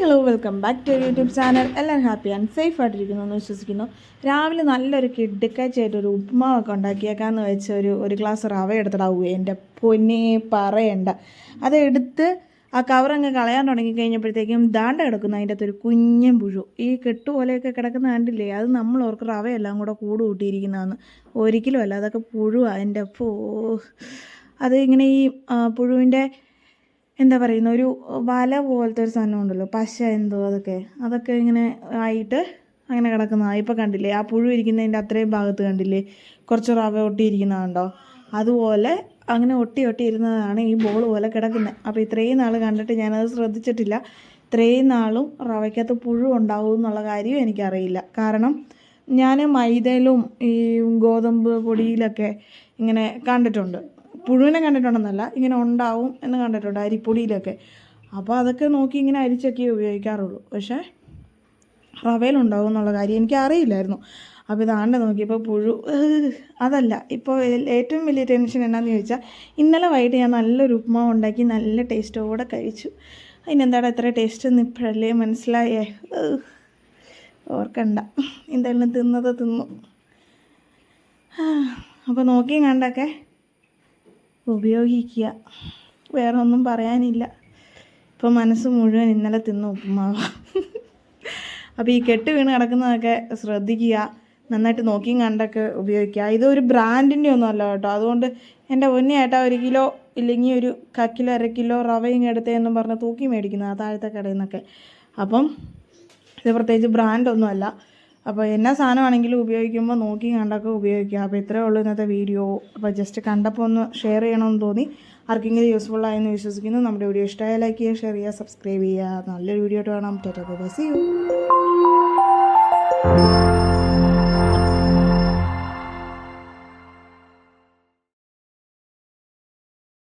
Welcome back to YouTube channel എല്ലാവരും happy and safe ആയിട്ടിരിക്കുന്നു എന്ന് വിശ്വസിക്കുന്നു. രാവിലെ നല്ലൊരു കിടുക്കാച്ചായിട്ടൊരു ഉപ്പുമാവൊക്കെ ഉണ്ടാക്കിയേക്കാന്ന് വെച്ച ഒരു ഒരു ഗ്ലാസ് റവ എടുത്തിടാവൂ എന്റെ പൊന്നെ പറയണ്ട. അതെടുത്ത് ആ കവറങ്ങ് കളയാൻ തുടങ്ങി കഴിഞ്ഞപ്പോഴത്തേക്കും ദാണ്ട കിടക്കുന്ന. അതിന്റെ അകത്തൊരു കുഞ്ഞൻ പുഴു. ഈ കെട്ടുപോലെയൊക്കെ കിടക്കുന്ന കണ്ടില്ലേ? അത് നമ്മൾ ഓർക്ക് റവയെല്ലാം കൂടെ കൂട് കൂട്ടിയിരിക്കുന്നതാണ്. ഒരിക്കലും അല്ല അതൊക്കെ പുഴുവാണ് എന്റെ പോ അത് ഇങ്ങനെ ഈ പുഴുവിന്റെ എന്താ പറയുന്ന ഒരു വല പോലത്തെ ഒരു സാധനം ഉണ്ടല്ലോ പശ എന്തോ അതൊക്കെ. അതൊക്കെ ഇങ്ങനെ ആയിട്ട് അങ്ങനെ കിടക്കുന്നതാണ് ഇപ്പം കണ്ടില്ലേ ആ പുഴു ഇരിക്കുന്നതിന്റെ അത്രയും ഭാഗത്ത് കണ്ടില്ലേ കുറച്ച് റവ ഒട്ടിയിരിക്കുന്നതുണ്ടോ അതുപോലെ അങ്ങനെ ഒട്ടി ഒട്ടി ഇരുന്നതാണ് ഈ ബോൾ പോലെ കിടക്കുന്നത് അപ്പോൾ ഇത്രയും നാൾ കണ്ടിട്ട് ഞാനത് ശ്രദ്ധിച്ചിട്ടില്ല. ഇത്രയും നാളും റവയ്ക്കകത്ത് പുഴു ഉണ്ടാവും എന്നുള്ള കാര്യം എനിക്കറിയില്ല. കാരണം ഞാൻ മൈദയിലും ഈ ഗോതമ്പ് പൊടിയിലൊക്കെ ഇങ്ങനെ കണ്ടിട്ടുണ്ട്. പുഴുവിനെ കണ്ടിട്ടുണ്ടെന്നല്ല ഇങ്ങനെ ഉണ്ടാവും എന്ന് കണ്ടിട്ടുണ്ട് അരിപ്പൊടിയിലൊക്കെ. അപ്പോൾ അതൊക്കെ നോക്കി ഇങ്ങനെ അരിച്ചൊക്കെ ഉപയോഗിക്കാറുള്ളൂ. പക്ഷേ റവയിലുണ്ടാവും എന്നുള്ള കാര്യം എനിക്ക് അറിയില്ലായിരുന്നു അപ്പോൾ ഇതാണ്ട് നോക്കിയപ്പോൾ പുഴു അതല്ല. ഇപ്പോൾ ഏറ്റവും വലിയ ടെൻഷൻ എന്നാന്ന് ചോദിച്ചാൽ ഇന്നലെ വൈകിട്ട് ഞാൻ നല്ലൊരു ഉപ്മാവ് ഉണ്ടാക്കി നല്ല ടേസ്റ്റോടെ കഴിച്ചു. അതിനെന്താണ് എത്ര ടേസ്റ്റ് എന്ന് ഇപ്പോഴല്ലേ മനസ്സിലായേ? ഓർക്കണ്ട. എന്തായാലും തിന്നത് തിന്നു. അപ്പോൾ നോക്കിയും കണ്ടൊക്കെ ഉപയോഗിക്കുക. വേറെ ഒന്നും പറയാനില്ല. ഇപ്പോൾ മനസ്സ് മുഴുവൻ ഇന്നലെ തിന്ന ഉപ്പുമാവ്. അപ്പോൾ ഈ കെട്ട് വീണ് കിടക്കുന്നതൊക്കെ ശ്രദ്ധിക്കുക. നന്നായിട്ട് നോക്കിയും കണ്ടൊക്കെ ഉപയോഗിക്കുക. ഇതൊരു ബ്രാൻഡിന്റെ ഒന്നും അല്ല കേട്ടോ. അതുകൊണ്ട് എന്റെ പൊന്നിയേട്ടാ ഒരു കിലോ ഇല്ലെങ്കിൽ ഒരു ക കിലോ അര കിലോ റവയും എടുത്തേന്നും പറഞ്ഞ് തൂക്കി മേടിക്കുന്നത് ആ താഴത്തെ കടയിൽ നിന്നൊക്കെ. അപ്പം ഇത് പ്രത്യേകിച്ച് ബ്രാൻഡൊന്നും അല്ല അപ്പോൾ എന്നാ സാധനമാണെങ്കിലും ഉപയോഗിക്കുമ്പോൾ നോക്കി കണ്ടൊക്കെ ഉപയോഗിക്കുക അപ്പോൾ ഇത്രയേ ഉള്ളൂ ഇന്നത്തെ വീഡിയോ. അപ്പോൾ ജസ്റ്റ് കണ്ടപ്പോൾ ഒന്ന് ഷെയർ ചെയ്യണമെന്ന് തോന്നി. ആർക്കെങ്കിലും യൂസ്ഫുൾ ആയെന്ന് വിശ്വസിക്കുന്നു. നമ്മുടെ വീഡിയോ ഇഷ്ടമായ ലൈക്ക് ചെയ്യുക ഷെയർ ചെയ്യുക സബ്സ്ക്രൈബ് ചെയ്യുക. നല്ലൊരു വീഡിയോ ആയിട്ട് കാണാം. Tata bye C U